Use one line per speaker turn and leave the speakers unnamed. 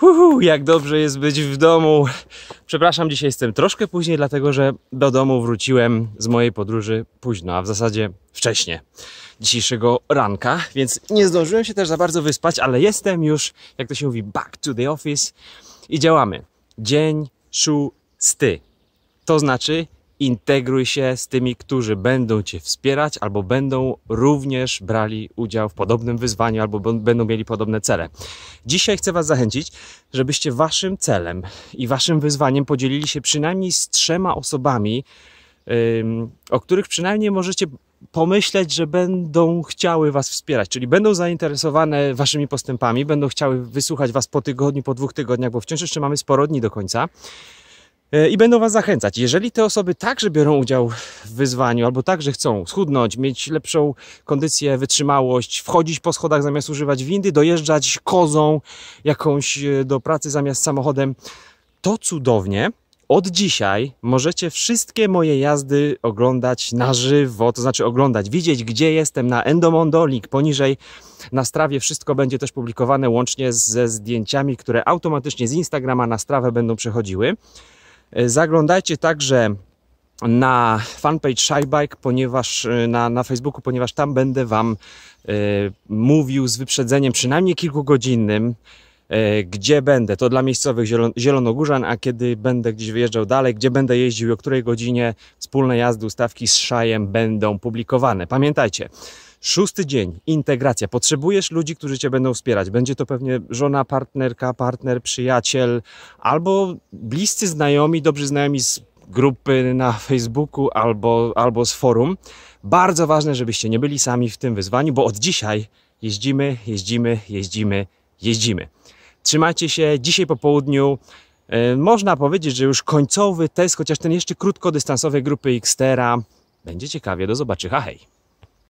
Uhu, jak dobrze jest być w domu. Przepraszam, dzisiaj jestem troszkę później, dlatego że do domu wróciłem z mojej podróży późno, a w zasadzie wcześnie dzisiejszego ranka, więc nie zdążyłem się też za bardzo wyspać, ale jestem już, jak to się mówi, back to the office i działamy. Dzień szósty. To znaczy integruj się z tymi, którzy będą Cię wspierać albo będą również brali udział w podobnym wyzwaniu albo będą mieli podobne cele. Dzisiaj chcę Was zachęcić, żebyście Waszym celem i Waszym wyzwaniem podzielili się przynajmniej z trzema osobami, o których przynajmniej możecie pomyśleć, że będą chciały Was wspierać, czyli będą zainteresowane Waszymi postępami, będą chciały wysłuchać Was po tygodniu, po dwóch tygodniach, bo wciąż jeszcze mamy sporo dni do końca i będą Was zachęcać. Jeżeli te osoby także biorą udział w wyzwaniu, albo także chcą schudnąć, mieć lepszą kondycję, wytrzymałość, wchodzić po schodach zamiast używać windy, dojeżdżać kozą jakąś e, do pracy zamiast samochodem, to cudownie. Od dzisiaj możecie wszystkie moje jazdy oglądać na żywo, to znaczy oglądać, widzieć gdzie jestem na Endomondo, link poniżej. Na strawie wszystko będzie też publikowane łącznie ze zdjęciami, które automatycznie z Instagrama na strawę będą przechodziły. E, zaglądajcie także na fanpage Shybike, ponieważ e, na, na Facebooku, ponieważ tam będę Wam e, mówił z wyprzedzeniem przynajmniej kilkugodzinnym, e, gdzie będę. To dla miejscowych zielon, zielonogórzan, a kiedy będę gdzieś wyjeżdżał dalej, gdzie będę jeździł i o której godzinie wspólne jazdy, ustawki z Szajem będą publikowane. Pamiętajcie, Szósty dzień, integracja. Potrzebujesz ludzi, którzy Cię będą wspierać. Będzie to pewnie żona, partnerka, partner, przyjaciel, albo bliscy znajomi, dobrzy znajomi z grupy na Facebooku albo, albo z forum. Bardzo ważne, żebyście nie byli sami w tym wyzwaniu, bo od dzisiaj jeździmy, jeździmy, jeździmy, jeździmy. Trzymajcie się. Dzisiaj po południu yy, można powiedzieć, że już końcowy test, chociaż ten jeszcze krótkodystansowy grupy Xtera. Będzie ciekawie. Do zobaczenia. Hej!